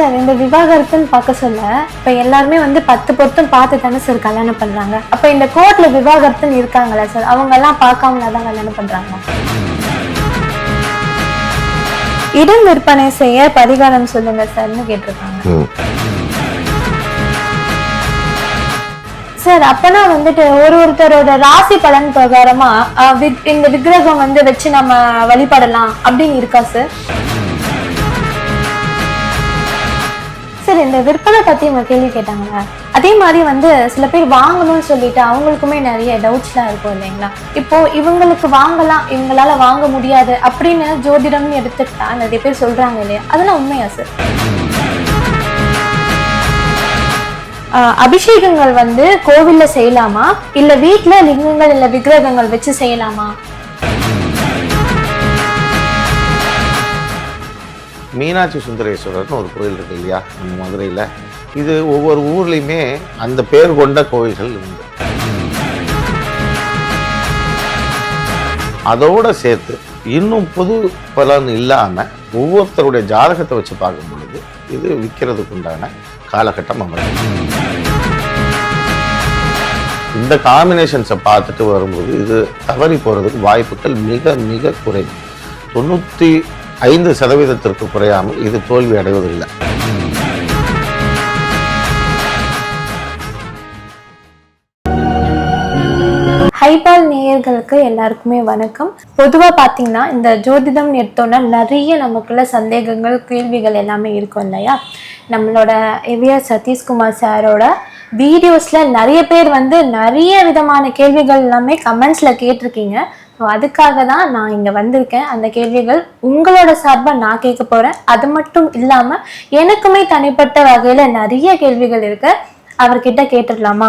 Sir இந்த விவாகரத்துன்னு பார்க்க சொல்ல இப்போ எல்லாருமே வந்து பத்து பொருத்தம் பார்த்து தானே சார் கல்யாணம் பண்றாங்க. அப்போ இந்த கோர்ட்ல விவாகரத்துன்னு இருக்காங்களா சார் அவங்க எல்லாம் பார்க்காமல தான் கல்யாணம் பண்றாங்க. இடம் விற்பனை செய்ய பரிகாரம் சொல்லுங்க சார்னு கேட்டிருக்காங்க. சார் அப்பனா வந்துட்டு ஒரு ஒருத்தரோட ராசி பலன் பிரகாரமா இந்த விக்கிரகம் வந்து வச்சு நம்ம வழிபடலாம் அப்படின்னு இருக்கா சார்? இந்த விற்பனை பத்தி உங்க கேள்வி கேட்டாங்க அதே மாதிரி வந்து சில பேர் வாங்கணும்னு சொல்லிட்டு அவங்களுக்குமே நிறைய டவுட்ஸ்லாம் இருக்கும் இல்லைங்களா? இப்போ இவங்களுக்கு வாங்கலாம் இவங்களால வாங்க முடியாது அப்படின்னு ஜோதிடம்னு எடுத்துக்கிட்டா நிறைய பேர் சொல்றாங்க இல்லையா? அதெல்லாம் உண்மையா சார் ஆஹ் அபிஷேகங்கள் வந்து கோவில்ல செய்யலாமா? இல்ல வீட்டுல லிங்கங்கள் இல்ல விக்கிரகங்கள் வச்சு செய்யலாமா? மீனாட்சி சுந்தரேஸ்வரர்னு ஒரு கோயில் இருக்கு இல்லையா? நம்ம மதுரையில். இது ஒவ்வொரு ஊர்லேயுமே அந்த பேர் கொண்ட கோயில்கள் உண்டு. அதோட சேர்த்து இன்னும் புது பலன் இல்லாமல் ஒவ்வொருத்தருடைய ஜாதகத்தை வச்சு பார்க்கும் பொழுது இது விற்கிறதுக்கு உண்டான காலகட்டம் அமையும். இந்த காம்பினேஷன்ஸை பார்த்துட்டு வரும்போது இது தவறி போகிறதுக்கு வாய்ப்புகள் மிக மிக குறைவு. தொண்ணூற்றி ஐந்து சதவீதத்திற்கு குறையாமல் இது தோல்வி அடைவதில்லை. ஹைபால் நேயர்களுக்கு எல்லாருக்குமே வணக்கம். பொதுவாக பார்த்தீங்கன்னா இந்த ஜோதிடம் எடுத்தோன்னா நிறைய நமக்குள்ள சந்தேகங்கள் கேள்விகள் எல்லாமே இருக்கும் இல்லையா? நம்மளோட எவிஆர் சதீஷ்குமார் சாரோட வீடியோஸில் நிறைய பேர் வந்து நிறைய விதமான கேள்விகள் எல்லாமே கமெண்ட்ஸில் கேட்டிருக்கீங்க. ஸோ அதுக்காக தான் நான் இங்க வந்திருக்கேன். அந்த கேள்விகள் உங்களோட சார்பா நான் கேட்க போறேன். அது மட்டும் இல்லாம எனக்குமே தனிப்பட்ட வகையில நிறைய கேள்விகள் இருக்கு. அவர்கிட்ட கேட்டுடலாமா?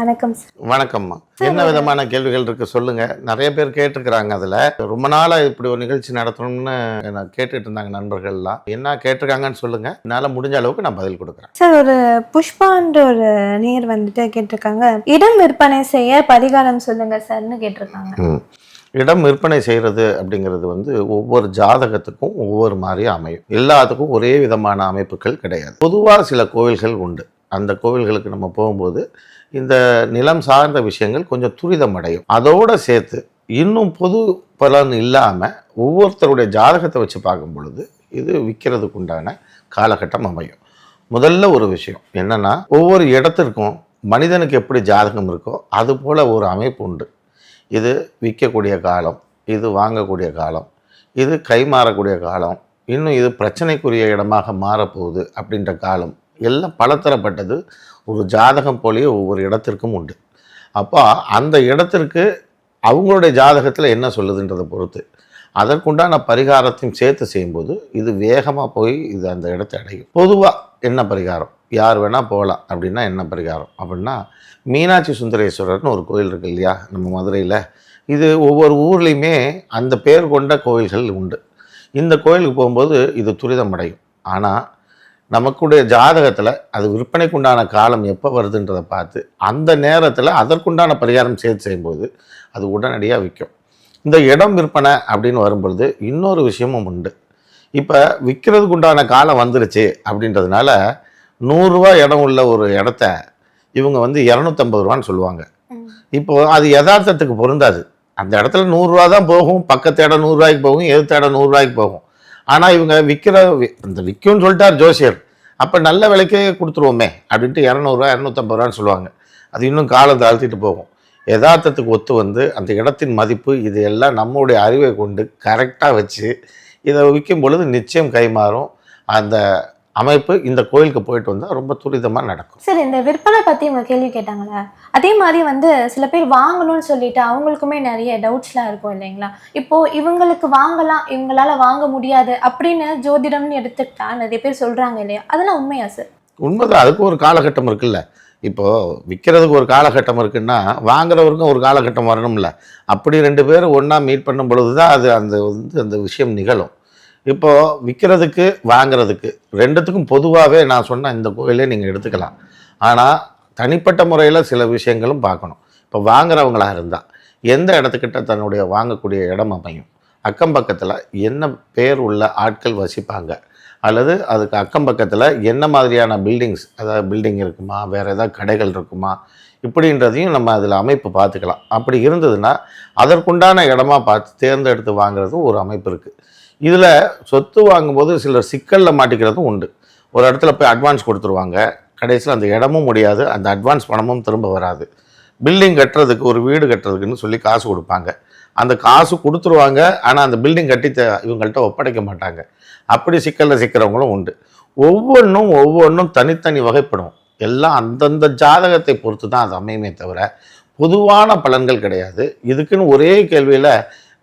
வணக்கம் சார் வணக்கம்மா. என்ன விதமான கேள்விகள் இருக்கு சொல்லுங்க. நிறைய பேர் கேட்டிருக்கிறாங்க அதுல. ரொம்ப நாளா இப்படி ஒரு நிகழ்ச்சி நடத்தணும்னு நான் கேட்டுட்டு இருந்தாங்க நண்பர்கள்லாம் என்ன கேட்டிருக்காங்கன்னு சொல்லுங்க. என்னால முடிஞ்ச அளவுக்கு நான் பதில் கொடுக்குறேன். சார் ஒரு புஷ்பான்ற ஒரு நேர் வந்துட்டு கேட்டிருக்காங்க. இடம் விற்பனை செய்ய பரிகாரம் சொல்லுங்க சார்னு கேட்டிருக்காங்க. இடம் விற்பனை செய்கிறது அப்படிங்கிறது வந்து ஒவ்வொரு ஜாதகத்துக்கும் ஒவ்வொரு மாதிரி அமையும். எல்லாத்துக்கும் ஒரே விதமான அமைப்புகள் கிடையாது. பொதுவாக சில கோவில்கள் உண்டு. அந்த கோவில்களுக்கு நம்ம போகும்போது இந்த நிலம் சார்ந்த விஷயங்கள் கொஞ்சம் துரிதம் அடையும். அதோடு சேர்த்து இன்னும் பொது பலன் இல்லாமல் ஒவ்வொருத்தருடைய ஜாதகத்தை வச்சு பார்க்கும் பொழுது இது விற்கிறதுக்கு உண்டான காலகட்டம் அமையும். முதல்ல ஒரு விஷயம் என்னன்னா ஒவ்வொரு இடத்திற்கும் மனிதனுக்கு எப்படி ஜாதகம் இருக்கோ அது போல் ஒரு அமைப்பு உண்டு. இது விற்கக்கூடிய காலம் இது வாங்கக்கூடிய காலம் இது கைமாறக்கூடிய காலம் இன்னும் இது பிரச்சனைக்குரிய இடமாக மாறப்போகுது அப்படின்ற காலம் எல்லாம் பலத்தரப்பட்டது ஒரு ஜாதகம் போலேயே ஒவ்வொரு இடத்திற்கும் உண்டு. அப்போ அந்த இடத்திற்கு அவங்களுடைய ஜாதகத்தில் என்ன சொல்லுதுன்றதை பொறுத்து அதற்குண்டான பரிகாரத்தையும் சேர்த்து செய்யும்போது இது வேகமாக போய் இது அந்த இடத்தை அடையும். பொதுவாக என்ன பரிகாரம்? யார் வேணால் போகலாம் அப்படின்னா என்ன பரிகாரம்? அப்படின்னா மீனாட்சி சுந்தரேஸ்வரர்னு ஒரு கோயில் இருக்கு இல்லையா நம்ம மதுரையில். இது ஒவ்வொரு ஊர்லேயுமே அந்த பேர் கொண்ட கோயில்கள் உண்டு. இந்த கோயிலுக்கு போகும்போது இது துரிதம் அடையும். ஆனால் நமக்குடைய ஜாதகத்தில் அது விற்பனைக்குண்டான காலம் எப்போ வருதுன்றதை பார்த்து அந்த நேரத்தில் அதற்குண்டான பரிகாரம் சேர்த்து செய்யும்போது அது உடனடியாக விற்கும் இந்த இடம் விற்பனை அப்படின்னு வரும்பொழுது இன்னொரு விஷயமும் உண்டு. இப்போ விற்கிறதுக்கு உண்டான காலம் வந்துருச்சு அப்படின்றதுனால நூறுரூவா இடம் உள்ள ஒரு இடத்த இவங்க வந்து இரநூத்தம்பது ரூபான்னு சொல்லுவாங்க. இப்போ அது யதார்த்தத்துக்கு பொருந்தாது. அந்த இடத்துல நூறுரூவா தான் போகும் பக்கத்து இடம் நூறுரூவாய்க்கு போகும் எதிர்த்த இடம் நூறுரூவாய்க்கு போகும். ஆனால் இவங்க விற்கிற இந்த விற்கும்னு சொல்லிட்டார் ஜோசியர். அப்போ நல்ல விலைக்கே கொடுத்துருவோமே அப்படின்ட்டு இரநூறுவா இரநூத்தம்பது ரூபான்னு சொல்லுவாங்க. அது இன்னும் காலம் தாழ்த்திட்டு போகும். யதார்த்தத்துக்கு ஒத்து வந்து அந்த இடத்தின் மதிப்பு இது எல்லாம் நம்முடைய அறிவை கொண்டு கரெக்டாக வச்சு இதை விற்கும் பொழுது நிச்சயம் கைமாறும். அந்த அமைப்பு இந்த கோயிலுக்கு போயிட்டு வந்தால் ரொம்ப துரிதமாக நடக்கும். சார் இந்த விற்பனை பத்தி உங்க கேள்வி கேட்டாங்களா அதே மாதிரி வந்து சில பேர் வாங்கணும்னு சொல்லிட்டு அவங்களுக்குமே நிறைய டவுட்ஸ்லாம் இருக்கும் இல்லைங்களா? இப்போ இவங்களுக்கு வாங்கலாம் இவங்களால வாங்க முடியாது அப்படின்னு ஜோதிடம்னு எடுத்துக்கிட்டா நிறைய பேர் சொல்றாங்க இல்லையா? அதெல்லாம் உண்மையா சார்? உண்மைதான். அதுக்கு ஒரு காலகட்டம் இருக்குல்ல. இப்போ விற்கிறதுக்கு ஒரு காலகட்டம் இருக்குன்னா வாங்குறவருக்கும் ஒரு காலகட்டம் வரணும்ல. அப்படி ரெண்டு பேரும் ஒன்றா மீட் பண்ணும் பொழுது தான் அது அந்த வந்து அந்த விஷயம் நிகழும். இப்போ விற்கிறதுக்கு வாங்குறதுக்கு ரெண்டுத்துக்கும் பொதுவாகவே நான் சொன்ன இந்த கோயிலே நீங்கள் எடுத்துக்கலாம். ஆனால் தனிப்பட்ட முறையில் சில விஷயங்களும் பார்க்கணும். இப்போ வாங்குறவங்களா இருந்தால் எந்த இடத்துக்கிட்ட தன்னுடைய வாங்கக்கூடிய இடம் அமையும்? அக்கம் பக்கத்தில் என்ன பேர் உள்ள ஆட்கள் வசிப்பாங்க? அல்லது அதுக்கு அக்கம் பக்கத்தில் என்ன மாதிரியான பில்டிங்ஸ் அதாவது பில்டிங் இருக்குமா? வேறு ஏதாவது கடைகள் இருக்குமா? இப்படின்றதையும் நம்ம அதில் அமைப்பு பார்த்துக்கலாம். அப்படி இருந்ததுன்னா அதற்குண்டான இடமா பார்த்து தேர்ந்தெடுத்து வாங்குறதும் ஒரு அமைப்பு இருக்குது இதில் சொத்து வாங்கும்போது சிலர் சிக்கலில் மாட்டிக்கிறதும் உண்டு. ஒரு இடத்துல போய் அட்வான்ஸ் கொடுத்துருவாங்க. கடைசியில் அந்த இடமும் முடியாது அந்த அட்வான்ஸ் பணமும் திரும்ப வராது. பில்டிங் கட்டுறதுக்கு ஒரு வீடு கட்டுறதுக்குன்னு சொல்லி காசு கொடுப்பாங்க. அந்த காசு கொடுத்துருவாங்க ஆனால் அந்த பில்டிங் கட்டி இவங்கள்ட்ட ஒப்படைக்க மாட்டாங்க. அப்படி சிக்கலில் சிக்கிறவங்களும் உண்டு. ஒவ்வொன்றும் ஒவ்வொன்றும் தனித்தனி வகைப்படும் எல்லாம் அந்தந்த ஜாதகத்தை பொறுத்து தான் அது அமையுமே தவிர பொதுவான பலன்கள் கிடையாது. இதுக்குன்னு ஒரே கேள்வியில்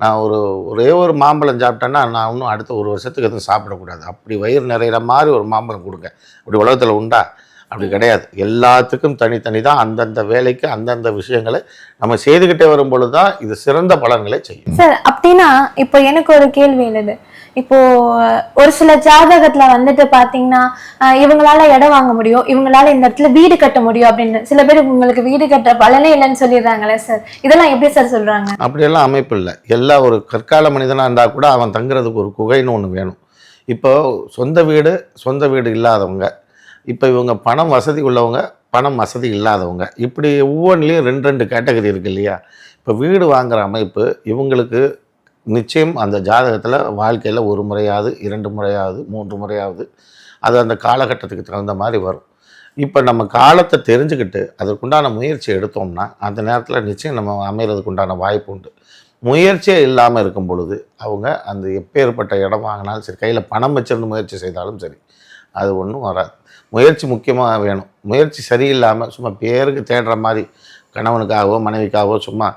நான் ஒரு ஒரே ஒரு மாம்பழம் சாப்பிட்டேன்னா நான் இன்னும் அடுத்த ஒரு வருஷத்துக்கு எதுவும் சாப்பிடக்கூடாது. அப்படி வயிறு நிறையிற மாதிரி ஒரு மாம்பழம் கொடுங்க. அப்படி உலகத்தில் உண்டா? அப்படி கிடையாது. எல்லாத்துக்கும் தனித்தனி தான் அந்தந்த வேலைக்கு அந்தந்த விஷயங்களை நம்ம செய்துக்கிட்டே வரும் பொழுது தான் இது சிறந்த பலன்களை செய்யும். சார் அப்படின்னா இப்போ எனக்கு ஒரு கேள்வி எழுது. இப்போ ஒரு சில ஜாதகத்துல வந்துட்டு பாத்தீங்கன்னா இவங்களால இடம் வாங்க முடியும் இவங்களால இந்த இடத்துல வீடு கட்ட முடியும் அப்படின்னு. சில பேர் உங்களுக்கு வீடு கட்ட பலனே இல்லைன்னு சொல்லிடுறாங்களே சார் இதெல்லாம் எப்படி சார் சொல்றாங்க? அப்படியெல்லாம் அமைப்பு இல்லை. எல்லா ஒரு கற்கால மனிதனாக இருந்தால் கூட அவன் தங்குறதுக்கு ஒரு குகைன்னு ஒன்று வேணும். இப்போ சொந்த வீடு சொந்த வீடு இல்லாதவங்க இப்போ இவங்க பணம் வசதி உள்ளவங்க பணம் வசதி இல்லாதவங்க இப்படி ஒவ்வொன்றிலையும் ரெண்டு ரெண்டு கேட்டகரி இருக்கு இல்லையா? இப்போ வீடு வாங்குற அமைப்பு இவங்களுக்கு நிச்சயம் அந்த ஜாதகத்தில் வாழ்க்கையில் ஒரு முறையாவது இரண்டு முறையாவது மூன்று முறையாவது அது அந்த காலகட்டத்துக்கு தகுந்த மாதிரி வரும். இப்போ நம்ம காலத்தை தெரிஞ்சுக்கிட்டு அதற்குண்டான முயற்சி எடுத்தோம்னா அந்த நேரத்தில் நிச்சயம் நம்ம அமைகிறதுக்குண்டான வாய்ப்பு உண்டு. முயற்சியே இல்லாமல் இருக்கும் பொழுது அவங்க அந்த எப்பேற்பட்ட இடம் வாங்கினாலும் சரி கையில் பணம் வச்சிருந்து முயற்சி செய்தாலும் சரி அது ஒன்றும் வராது. முயற்சி முக்கியமாக வேணும். முயற்சி சரியில்லாமல் சும்மா பேருக்கு தேடுற மாதிரி கணவனுக்காகவோ மனைவிக்காகவோ சும்மா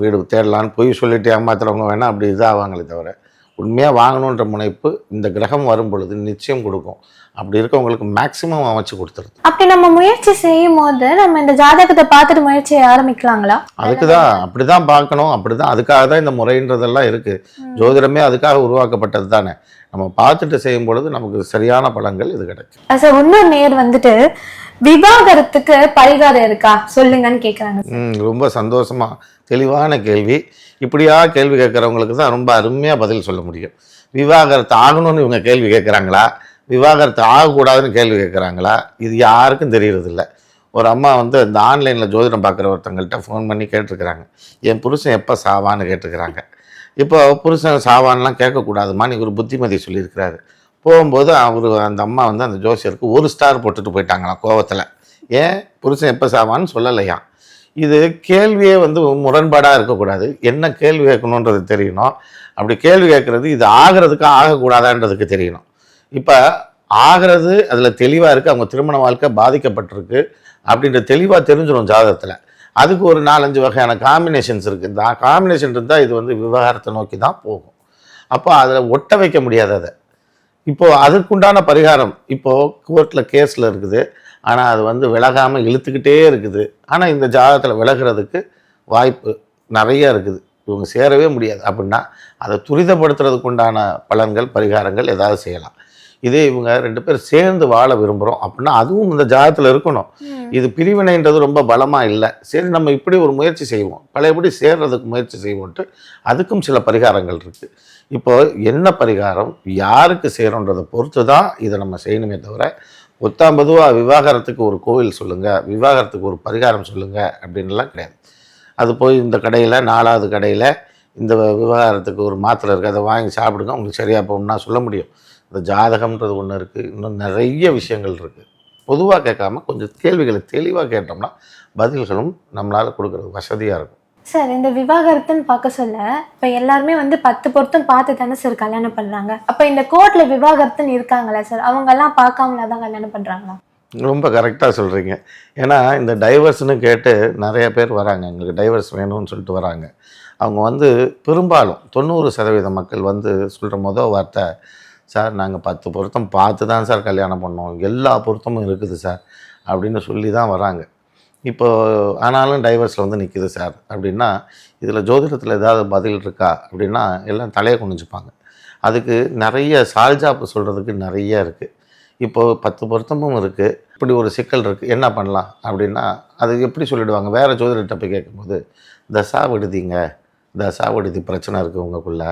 வீடு தேடலான்னு பொய் சொல்லிட்டு ஏமாத்துறவங்க வேணால் அப்படி இதாவாங்களே தவிர உண்மையாக வாங்கணுன்ற முனைப்பு இந்த கிரகம் வரும் பொழுது நிச்சயம் கொடுக்கும். அப்படி இருக்கவங்களுக்கு மேக்ஸிமம் அமைச்சு கொடுத்துருது. அப்படி நம்ம முயற்சி செய்யும் போது நம்ம இந்த ஜாதகத்தை பார்த்துட்டு முயற்சியை ஆரம்பிக்கலாங்களா? அதுக்கு தான் அப்படி தான் பார்க்கணும். அப்படி தான் அதுக்காக தான் இந்த முறைன்றதெல்லாம் இருக்குது ஜோதிடமே அதுக்காக உருவாக்கப்பட்டது தானே. நம்ம பார்த்துட்டு செய்யும் பொழுது நமக்கு சரியான பலன்கள் இது கிடைக்கும். சார் இன்னொரு நேர் வந்துட்டு விவாகரத்துக்கு பரிகாரம் இருக்கா? சொல்லுங்கன்னு கேக்குறாங்க ம், ரொம்ப சந்தோஷமா. தெளிவான கேள்வி. இப்படியா கேள்வி கேட்குறவங்களுக்கு தான் ரொம்ப அருமையாக பதில் சொல்ல முடியும். விவாகரத்து ஆகணும்னு இவங்க கேள்வி கேட்குறாங்களா? விவாகரத்து ஆகக்கூடாதுன்னு கேள்வி கேட்குறாங்களா? இது யாருக்கும் தெரியறதில்ல. ஒரு அம்மா வந்து இந்த ஆன்லைனில் ஜோதிடம் பார்க்குற ஒருத்தங்கள்ட்ட ஃபோன் பண்ணி கேட்டிருக்கிறாங்க. என் புருஷன் எப்போ சாவான்னு கேட்டிருக்கிறாங்க. இப்போ புருஷன் சாவான்லாம் கேட்கக்கூடாதுமா நீ ஒரு புத்திமதி சொல்லியிருக்கிறாரு. போகும்போது அவர் அந்த அம்மா வந்து அந்த ஜோசியருக்கு ஒரு ஸ்டார் போட்டுட்டு போயிட்டாங்களாம் கோவத்தில். ஏன்? புருஷன் எப்போ சாவான்னு சொல்லலையாம். இது கேள்வியே வந்து முரண்பாடாக இருக்கக்கூடாது. என்ன கேள்வி கேட்கணுன்றது தெரியணும். அப்படி கேள்வி கேட்குறது இது ஆகிறதுக்கு ஆகக்கூடாதான்றதுக்கு தெரியணும். இப்போ ஆகிறது அதில் தெளிவாக இருக்குது அவங்க திருமண வாழ்க்கை பாதிக்கப்பட்டிருக்கு அப்படின்ற தெளிவாக தெரிஞ்சிடும் ஜாதகத்தில். அதுக்கு ஒரு நாலஞ்சு வகையான காம்பினேஷன்ஸ் இருக்குது இந்த காம்பினேஷன் இருந்தால் இது வந்து விவகாரத்தை நோக்கி தான் போகும். அப்போ அதில் ஒட்ட வைக்க முடியாது அதை. இப்போது அதுக்குண்டான பரிகாரம் இப்போது கோர்ட்டில் கேஸில் இருக்குது. ஆனால் அது வந்து விலகாமல் இழுத்துக்கிட்டே இருக்குது. ஆனால் இந்த ஜாதகத்தில் விலகிறதுக்கு வாய்ப்பு நிறைய இருக்குது. இவங்க சேரவே முடியாது. அப்படின்னா அதை துரிதப்படுத்துறதுக்கு உண்டான பலன்கள் பரிகாரங்கள் ஏதாவது செய்யலாம். இதே இவங்க ரெண்டு பேர் சேர்ந்து வாழ விரும்புகிறோம் அப்படின்னா அதுவும் இந்த ஜாதகத்தில் இருக்கணும். இது பிரிவினைன்றது ரொம்ப பலமாக இல்லை. சரி நம்ம இப்படி ஒரு முயற்சி செய்வோம். பழையபடி சேர்றதுக்கு முயற்சி செய்வோன்ட்டு அதுக்கும் சில பரிகாரங்கள் இருக்குது இப்போ என்ன பரிகாரம் யாருக்கு செய்கிறோன்றதை பொறுத்து தான் இதை நம்ம செய்யணுமே தவிர ஒத்தாம் பொதுவாக விவாகரத்துக்கு ஒரு கோவில் சொல்லுங்கள் விவாகரத்துக்கு ஒரு பரிகாரம் சொல்லுங்கள் அப்படின்லாம் கிடையாது. அது போய் இந்த கடையில் நாலாவது கடையில் இந்த விவகாரத்துக்கு ஒரு மாத்திரை இருக்குது அதை வாங்கி சாப்பிடுங்க உங்களுக்கு சரியாக போகணும்னா சொல்ல முடியும். இந்த ஜாதகம்ன்றது ஒன்று இருக்குது இன்னும் நிறைய விஷயங்கள் இருக்குது பொதுவாக கேட்காம கொஞ்சம் கேள்விகளை தெளிவாக கேட்டோம்னா பதில்களும் நம்மளால் கொடுக்குறது வசதியாக இருக்கும். சார் இந்த விவாகரத்துன்னு பார்க்க சொல்ல இப்போ எல்லாருமே வந்து பத்து பொருத்தம் பார்த்து தானே சார் கல்யாணம் பண்ணுறாங்க அப்போ இந்த கோர்ட்ல விவாகரத்துன்னு இருக்காங்களா சார் அவங்கெல்லாம் பார்க்காமல தான் கல்யாணம் பண்ணுறாங்களா ரொம்ப கரெக்டாக சொல்கிறீங்க ஏன்னா இந்த டைவர்ஸ்னு கேட்டு நிறைய பேர் வராங்க. எங்களுக்கு டைவர்ஸ் வேணும்னு சொல்லிட்டு வராங்க. அவங்க வந்து பெரும்பாலும் தொண்ணூறு சதவீத மக்கள் வந்து சொல்கிற மொதல் வார்த்தை சார் நாங்கள் பத்து பொருத்தம் பார்த்து தான் சார் கல்யாணம் பண்ணோம். எல்லா பொருத்தமும் இருக்குது சார் அப்படின்னு சொல்லி தான் வராங்க. இப்போ ஆனாலும் டைவர்ஸில் வந்து நிற்கிது சார் அப்படின்னா இதில் ஜோதிடத்தில் ஏதாவது பதில் இருக்கா? அப்படின்னா எல்லாம் தலையை குனிஞ்சுப்பாங்க. அதுக்கு நிறைய சால்ஜாப்பு சொல்கிறதுக்கு நிறைய இருக்குது இப்போது பத்து பொருத்தமும் இருக்குது இப்படி ஒரு சிக்கல் இருக்குது என்ன பண்ணலாம்? அப்படின்னா அது எப்படி சொல்லிவிடுவாங்க வேறு ஜோதிடத்தை போய் கேட்கும்போது தசா விடுதிங்க. தசா விடுதி பிரச்சனை இருக்குது உங்களுக்குள்ள.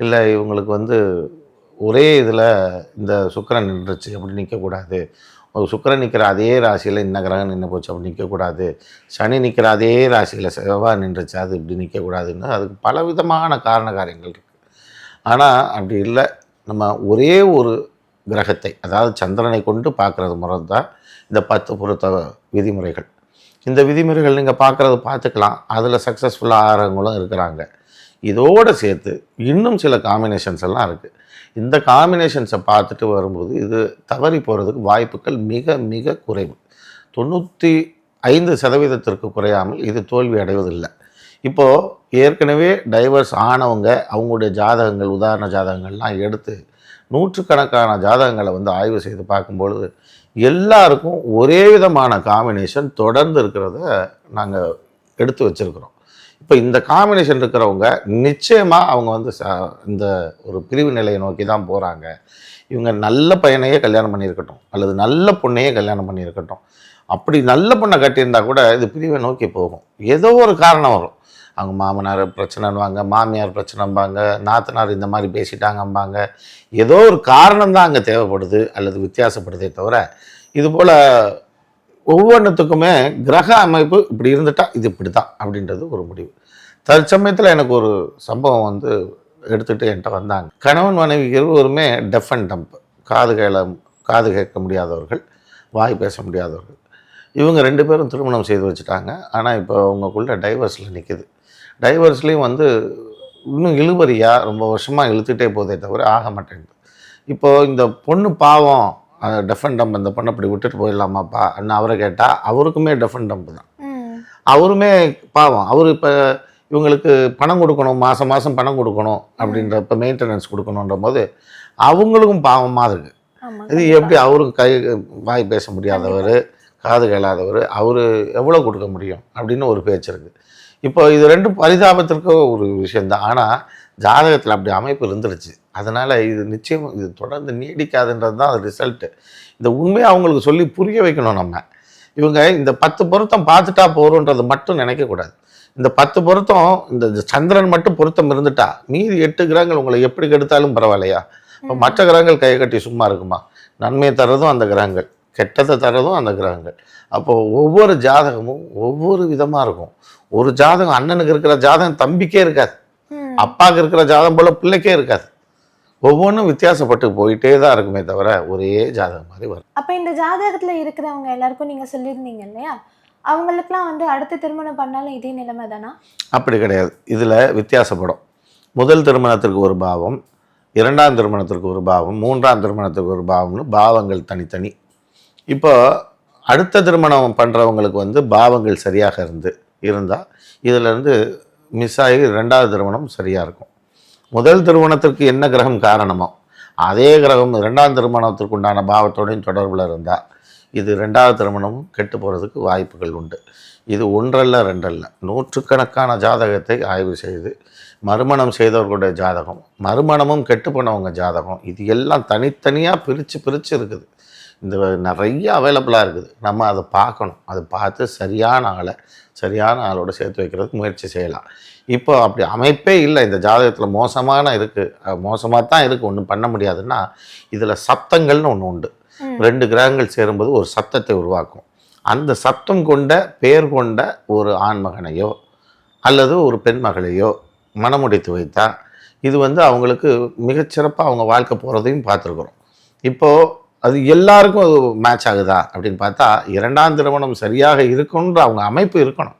இல்லை இவங்களுக்கு வந்து ஒரே இதில் இந்த சுக்கிரன் நின்றுச்சு. அப்படி நிற்கக்கூடாது சுக்கிரன் நிற்கிற அதே ராசியில் இன்ன கிரகம் நின்று போச்சு. அப்படி நிற்கக்கூடாது சனி நிற்கிற அதே ராசியில் செவ்வாய் நின்றுச்சு. அது இப்படி நிற்கக்கூடாதுன்னு அதுக்கு பலவிதமான காரண காரியங்கள் இருக்குது ஆனால் அப்படி இல்லை. நம்ம ஒரே ஒரு கிரகத்தை அதாவது சந்திரனை கொண்டு பார்க்குறது முறை தான் இந்த பத்து பொருத்த விதிமுறைகள். இந்த விதிமுறைகள் நீங்கள் பார்க்குறது பார்த்துக்கலாம். அதில் சக்ஸஸ்ஃபுல்லாக ஆகிறவங்களும் இருக்கிறாங்க. இதோடு சேர்த்து இன்னும் சில காம்பினேஷன்ஸ் எல்லாம் இருக்குது இந்த காம்பினேஷன்ஸை பார்த்துட்டு வரும்போது இது தவறி போகிறதுக்கு வாய்ப்புகள் மிக மிக குறைவு. தொண்ணூற்றி ஐந்து சதவீதத்திற்கு குறையாமல் இது தோல்வி அடைவதில்லை. இப்போது ஏற்கனவே டைவர்ஸ் ஆனவங்க அவங்களுடைய ஜாதகங்கள் உதாரண ஜாதகங்கள்லாம் எடுத்து நூற்றுக்கணக்கான ஜாதகங்களை வந்து ஆய்வு செய்து பார்க்கும்பொழுது எல்லாருக்கும் ஒரே விதமான காம்பினேஷன் தொடர்ந்து இருக்கிறத நாங்கள் எடுத்து வச்சுருக்கிறோம். இப்போ இந்த காம்பினேஷன் இருக்கிறவங்க நிச்சயமாக அவங்க வந்து ச- இந்த ஒரு பிரிவு நிலையை நோக்கி தான் போகிறாங்க இவங்க நல்ல பையனையே கல்யாணம் பண்ணியிருக்கட்டும் அல்லது நல்ல பொண்ணையே கல்யாணம் பண்ணியிருக்கட்டும். அப்படி நல்ல பொண்ணை கட்டியிருந்தா கூட இது பிரிவை நோக்கி போகும். ஏதோ ஒரு காரணம் வரும். அவங்க மாமனார் பிரச்சனைவாங்க மாமியார் பிரச்சனைம்பாங்க நாத்தனார் இந்த மாதிரி பேசிட்டாங்கம்பாங்க. ஏதோ ஒரு காரணம் தான் அங்கே தேவைப்படுது அல்லது வித்தியாசப்படுதே தவிர இது போல் ஒவ்வொன்றுத்துக்குமே கிரக அமைப்பு இப்படி இருந்துட்டா இது இப்படி தான் அப்படின்றது ஒரு முடிவு. தற்சமயத்தில் எனக்கு ஒரு சம்பவம் வந்து எடுத்துகிட்டு என்கிட்ட வந்தாங்க. கணவன் மனைவி இருவருமே டெஃப் அண்ட் டம்ப் காது கேள காது கேட்க முடியாதவர்கள் வாய் பேச முடியாதவர்கள். இவங்க ரெண்டு பேரும் திருமணம் செய்து வச்சுட்டாங்க. ஆனால் இப்போ அவங்கக்குள்ளே டைவர்ஸில் நிற்கிது டைவர்ஸ்லேயும் வந்து இன்னும் இழுபறியாக ரொம்ப வருஷமாக இழுத்துட்டே போதே தவிர ஆக மாட்டேங்குது. இப்போது இந்த பொண்ணு பாவம் டெஃபன் டம்ப் இந்த பொண்ணை அப்படி விட்டுட்டு போயிடலாமாப்பா அண்ணன் அவரை கேட்டால் அவருக்குமே டெஃபன் டம்ப் தான். அவருமே பாவம். அவர் இப்போ இவங்களுக்கு பணம் கொடுக்கணும் மாதம் மாதம் பணம் கொடுக்கணும் அப்படின்றப்ப மெயின்டெனன்ஸ் கொடுக்கணுன்ற போது அவங்களுக்கும் பாவமாக இருக்குது இது எப்படி அவருக்கு கை வாய் பேச முடியாதவர் காது கேளாதவர் அவர் எவ்வளோ கொடுக்க முடியும் அப்படின்னு ஒரு பேச்சு இருக்குது இப்போ இது ரெண்டும் பரிதாபத்திற்கு ஒரு விஷயந்தான் ஆனால் ஜாதகத்தில் அப்படி அமைப்பு இருந்துருச்சு. அதனால் இது நிச்சயம் இது தொடர்ந்து நீடிக்காதுன்றது தான் அது ரிசல்ட்டு இந்த உண்மையை அவங்களுக்கு சொல்லி புரிய வைக்கணும் நம்ம. இவங்க இந்த பத்து பொருத்தம் பார்த்துட்டா போகிறோன்றது மட்டும் நினைக்கக்கூடாது இந்த பத்து பொருத்தம் இந்த சந்திரன் மட்டும் பொருத்தம் இருந்துட்டா மீதி எட்டு கிரகங்கள் உங்களை எப்படி கெடுத்தாலும் பரவாயில்லையா? இப்போ மற்ற கிரகங்கள் கையை கட்டி சும்மா இருக்குமா? நன்மையை தர்றதும் அந்த கிரகங்கள் கெட்டதை தர்றதும் அந்த கிரகங்கள். அப்போது ஒவ்வொரு ஜாதகமும் ஒவ்வொரு விதமாக இருக்கும். ஒரு ஜாதகம் அண்ணனுக்கு இருக்கிற ஜாதகம் தம்பிக்கே இருக்காது. அப்பாவுக்கு இருக்கிற ஜாதகம் போல் பிள்ளைக்கே இருக்காது. ஒவ்வொன்றும் வித்தியாசப்பட்டு போயிட்டே தான் இருக்குமே தவிர ஒரே ஜாதகம் மாதிரி வரும். அப்போ இந்த ஜாதகத்தில் இருக்கிறவங்க எல்லாருக்கும் நீங்கள் சொல்லியிருந்தீங்க இல்லையா? அவங்களுக்குலாம் வந்து அடுத்து திருமணம் பண்ணாலும் இதே நிலைமை தானா? அப்படி கிடையாது. இதில் வித்தியாசப்படும். முதல் திருமணத்திற்கு ஒரு பாவம் இரண்டாம் திருமணத்திற்கு ஒரு பாவம் மூன்றாம் திருமணத்திற்கு ஒரு பாவம்னு பாவங்கள் தனித்தனி. இப்போ அடுத்த திருமணம் பண்ணுறவங்களுக்கு வந்து பாவங்கள் சரியாக இருந்து இருந்தால் இதிலேருந்து மிஸ் ஆகி ரெண்டாவது திருமணம் சரியாக இருக்கும். முதல் திருமணத்திற்கு என்ன கிரகம் காரணமோ அதே கிரகம் ரெண்டாவது திருமணத்திற்கு உண்டான பாவத்தோடையும் தொடர்பில் இருந்தால் இது ரெண்டாவது திருமணமும் கெட்டு போகிறதுக்கு வாய்ப்புகள் உண்டு. இது ஒன்றல்ல ரெண்டல்ல. நூற்றுக்கணக்கான ஜாதகத்தை ஆய்வு செய்து மறுமணம் செய்தவர்களுடைய ஜாதகம் மறுமணமும் கெட்டு போனவங்க ஜாதகம் இது எல்லாம் தனித்தனியாக பிரித்து பிரித்து இருக்குது. இந்த நிறைய அவைலபிளாக இருக்குது. நம்ம அதை பார்க்கணும். அதை பார்த்து சரியான ஆளை சரியான ஆளோட சேர்த்து வைக்கிறதுக்கு முயற்சி செய்யலாம். இப்போ அப்படி அமைப்பே இல்லை. இந்த ஜாதகத்தில் மோசமான இருக்குது மோசமாக தான் இருக்குது ஒன்றும் பண்ண முடியாதுன்னா இதில் சப்தங்கள்னு ஒன்று உண்டு. ரெண்டு கிரகங்கள் சேரும்போது ஒரு சப்தத்தை உருவாக்கும். அந்த சப்தம் கொண்ட பெயர் கொண்ட ஒரு ஆண்மகனையோ அல்லது ஒரு பெண் மகளையோ மனமுடித்து வைத்தா இது வந்து அவங்களுக்கு மிகச்சிறப்பாக அவங்க வாழ்க்கை போகிறதையும் பார்த்துருக்குறோம். இப்போது அது எல்லாருக்கும் அது மேட்ச் ஆகுதா அப்படின்னு பார்த்தா இரண்டாம் திருமணம் சரியாக இருக்குன்ற அவங்க அமைப்பு இருக்கணும்.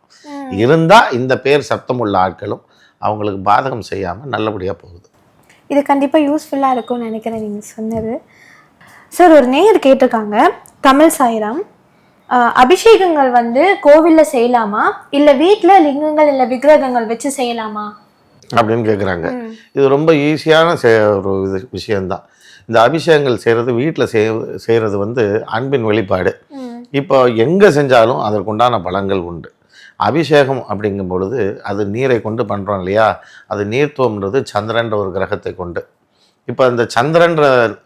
இருந்தால் இந்த பேர் சப்தம் உள்ள ஆட்களும் அவங்களுக்கு பாதகம் செய்யாமல் நல்லபடியாக போகுது. இது கண்டிப்பாக யூஸ்ஃபுல்லாக இருக்கும்னு நினைக்கிறேன் நீங்கள் சொன்னது. சார் ஒரு நேயர் கேட்டிருக்காங்க. தமிழ் சாய்ராம். அபிஷேகங்கள் வந்து கோவிலில் செய்யலாமா? இல்லை வீட்டில் லிங்கங்கள் இல்லை விக்கிரகங்கள் வச்சு செய்யலாமா? அப்படின்னு கேட்குறாங்க. இது ரொம்ப ஈஸியான ஒரு இது விஷயந்தான் இந்த அபிஷேகங்கள் செய்கிறது வீட்டில் செய் செய்கிறது வந்து அன்பின் வெளிப்பாடு. இப்போ எங்கே செஞ்சாலும் அதற்குண்டான பலன்கள் உண்டு. அபிஷேகம் அப்படிங்கும் பொழுது அது நீரை கொண்டு பண்ணுறோம் இல்லையா? அது நீர்த்துவம்ன்றது சந்திரன்ற ஒரு கிரகத்தை கொண்டு. இப்போ அந்த சந்திரன்ற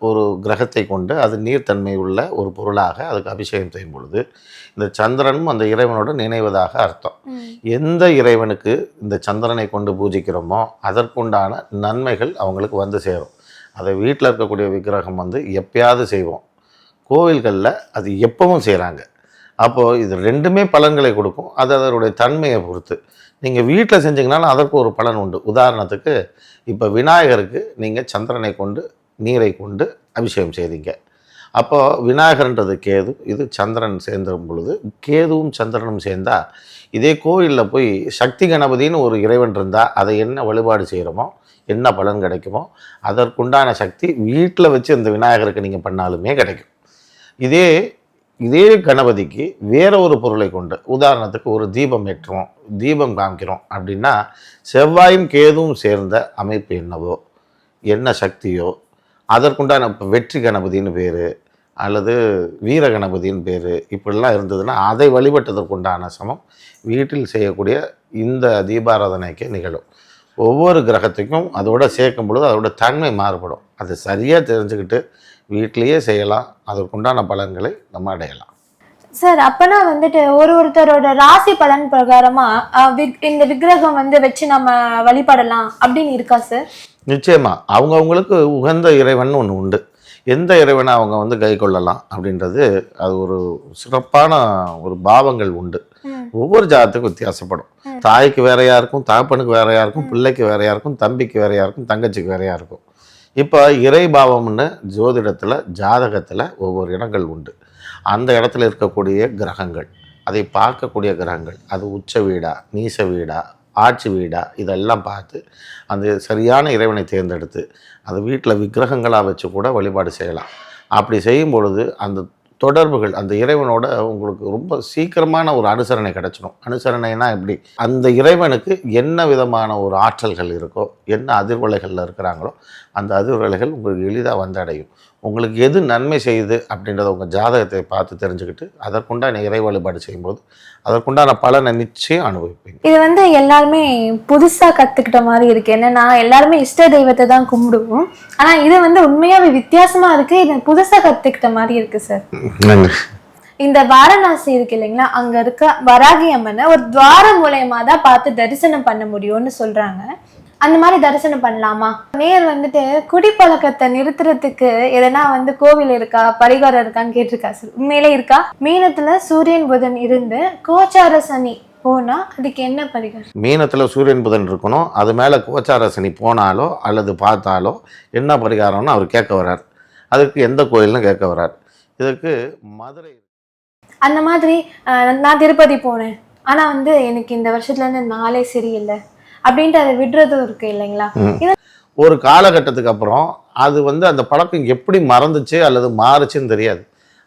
ஒரு கிரகத்தை கொண்டு அது நீர்த்தன்மை உள்ள ஒரு பொருளாக அதுக்கு அபிஷேகம் செய்யும் பொழுது இந்த சந்திரனும் அந்த இறைவனோடு நினைவதாக அர்த்தம். எந்த இறைவனுக்கு இந்த சந்திரனை கொண்டு பூஜிக்கிறோமோ அதற்குண்டான நன்மைகள் அவங்களுக்கு வந்து சேரும். அதை வீட்டில் இருக்கக்கூடிய விக்கிரகம் வந்து எப்பயாவது செய்வோம். கோவில்களில் அது எப்பவும் செய்கிறாங்க அப்போது இது ரெண்டுமே பலன்களை கொடுக்கும். அது அதனுடைய தன்மையை பொறுத்து. நீங்கள் வீட்டில் செஞ்சீங்கனாலும் அதற்கு ஒரு பலன் உண்டு. உதாரணத்துக்கு இப்போ விநாயகருக்கு நீங்கள் சந்திரனை கொண்டு நீரை கொண்டு அபிஷேகம் செய்தீங்க. அப்போது விநாயகர்ன்றது கேது. இது சந்திரன் சேர்ந்தும் பொழுது கேதுவும் சந்திரனும் சேர்ந்தால் இதே கோயிலில் போய் சக்தி கணபதினு ஒரு இறைவன் இருந்தால் அதை என்ன வழிபாடு செய்கிறோமோ என்ன பலன் கிடைக்குமோ அதற்குண்டான சக்தி வீட்டில் வச்சு இந்த விநாயகருக்கு நீங்கள் பண்ணாலுமே கிடைக்கும். இதே இதே கணபதிக்கு வேற ஒரு பொருளை கொண்டு உதாரணத்துக்கு ஒரு தீபம் ஏற்றுறோம் தீபம் காமிக்கிறோம் அப்படின்னா செவ்வாயும் கேதுவும் சேர்ந்த அமைப்பு என்னவோ என்ன சக்தியோ அதற்குண்டான இப்போ வெற்றி கணபதின்னு பேர் அல்லது வீர கணபதின்னு பேர் இப்படிலாம் இருந்ததுன்னா அதை வழிபட்டதற்குண்டான சமம் வீட்டில் செய்யக்கூடிய இந்த தீபாராதனைக்கு நிகழும். ஒவ்வொரு கிரகத்துக்கும் அதோட சேர்க்கும் பொழுது அதோட தன்மை மாறுபடும். அது சரியாக தெரிஞ்சுக்கிட்டு வீட்டிலேயே செய்யலாம். அதற்குண்டான பலன்களை நம்ம அடையலாம். சார் அப்பனா வந்துட்டு ஒரு ஒருத்தரோட ராசி பலன் பிரகாரமா இந்த விக்கிரகம் வந்து வச்சு நம்ம வழிபடலாம் அப்படின்னு இருக்கா சார்? நிச்சயமா. அவங்கவுங்களுக்கு உகந்த இறைவன் ஒன்று உண்டு. எந்த இறைவனை அவங்க வந்து கை கொள்ளலாம் அப்படின்றது அது ஒரு சிறப்பான ஒரு பாவங்கள் உண்டு. ஒவ்வொரு ஜாதத்துக்கும் வித்தியாசப்படும். தாய்க்கு வேறையா இருக்கும் தகப்பனுக்கு வேறையா இருக்கும் பிள்ளைக்கு வேறையா இருக்கும் தம்பிக்கு வேறையா இருக்கும் தங்கச்சிக்கு வேறையா இருக்கும். இப்போ இறை பாவம்னு ஜோதிடத்தில் ஜாதகத்தில் ஒவ்வொரு இடங்கள் உண்டு. அந்த இடத்துல இருக்கக்கூடிய கிரகங்கள் அதை பார்க்கக்கூடிய கிரகங்கள் அது உச்ச வீடா நீச வீடா ஆட்சி வீடா இதெல்லாம் பார்த்து அந்த சரியான இறைவனை தேர்ந்தெடுத்து அது வீட்டில் விக்கிரகங்களாக வச்சு கூட வழிபாடு செய்யலாம். அப்படி செய்யும் பொழுது அந்த தொடர்புகள் அந்த இறைவனோட உங்களுக்கு ரொம்ப சீக்கிரமான ஒரு அனுசரணை கிடைச்சிடும் அனுசரணைனா எப்படி? அந்த இறைவனுக்கு என்ன விதமான ஒரு ஆற்றல்கள் இருக்கோ என்ன அதிர்வலைகளில் இருக்கிறாங்களோ அந்த அதிர்வலைகள் உங்களுக்கு எளிதாக வந்தடையும். உங்களுக்கு எது நன்மை செய்யுது அப்படின்றத உங்கள் ஜாதகத்தை பார்த்து தெரிஞ்சுக்கிட்டு அதற்குண்டான இறை வழிபாடு செய்யும்போது அதற்குண்டான பலனை நிச்சயம் அனுபவிப்பீங்க. இது வந்து எல்லாருமே புதுசா கத்துக்கிட்ட மாதிரி இருக்கு. என்னன்னா எல்லாருமே இஷ்ட தெய்வத்தை தான் கும்பிடுவோம். ஆனா இது வந்து உண்மையாவே வித்தியாசமா இருக்கு. இது புதுசா கத்துக்கிட்ட மாதிரி இருக்கு சார். நன்றி. இந்த வாரணாசி இருக்கு இல்லைங்களா? அங்க இருக்க வராகி அம்மனை ஒரு துவாரம் மூலயமா தான் பார்த்து தரிசனம் பண்ண முடியும்னு சொல்றாங்க. அந்த மாதிரி தரிசனம் பண்ணலாமா? நேர் வந்துட்டு குடிப்பழக்கத்தை நிறுத்துறதுக்கு எதனா வந்து கோவில் இருக்கா? பரிகாரம் இருக்கான்னு கேட்டிருக்கா உண்மையிலே இருக்கா? மீனத்துல சூரியன் புதன் இருந்து கோச்சார சனி போனா அதுக்கு என்ன பரிகாரம்? மீனத்தில் சூரியன் புதன் இருக்கணும். அது மேலே கோச்சார சனி போனாலோ அல்லது பார்த்தாலோ என்ன பரிகாரம்னு அவர் கேட்க வர்றார். அதுக்கு எந்த கோயில்னு கேட்க வர்றார். இதற்கு மதுரை அந்த மாதிரி நான் திருப்பதி போனேன். ஆனா வந்து எனக்கு இந்த வருஷத்துல இருந்து நாளே சரியில்லை. அப்படின்ட்டு அதை விடுறதும் இருக்கு இல்லைங்களா? ஒரு காலகட்டத்துக்கு அப்புறம் அது வந்து அந்த பழக்கம் எப்படி மறந்துச்சு அல்லது மாறுச்சுன்னு தெரியாது.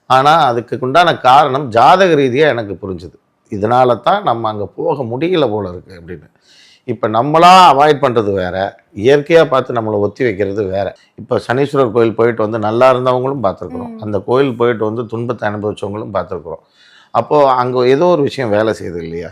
ஆனால் அதுக்கு உண்டான காரணம் ஜாதக ரீதியாக எனக்கு புரிஞ்சுது. இதனால தான் நம்ம அங்கே போக முடியல போல இருக்குது அப்படின்னு. இப்போ நம்மளா அவாய்ட் பண்ணுறது வேற. இயற்கையாக பார்த்து நம்மளை ஒத்தி வைக்கிறது வேற. இப்போ சனீஸ்வரர் கோயில் போயிட்டு வந்து நல்லா இருந்தவங்களும் பார்த்துருக்குறோம். அந்த கோயில் போயிட்டு வந்து துன்பத்தை அனுபவிச்சவங்களும் பார்த்துருக்குறோம். அப்போது அங்கே ஏதோ ஒரு விஷயம் வேலை செய்யுது இல்லையா?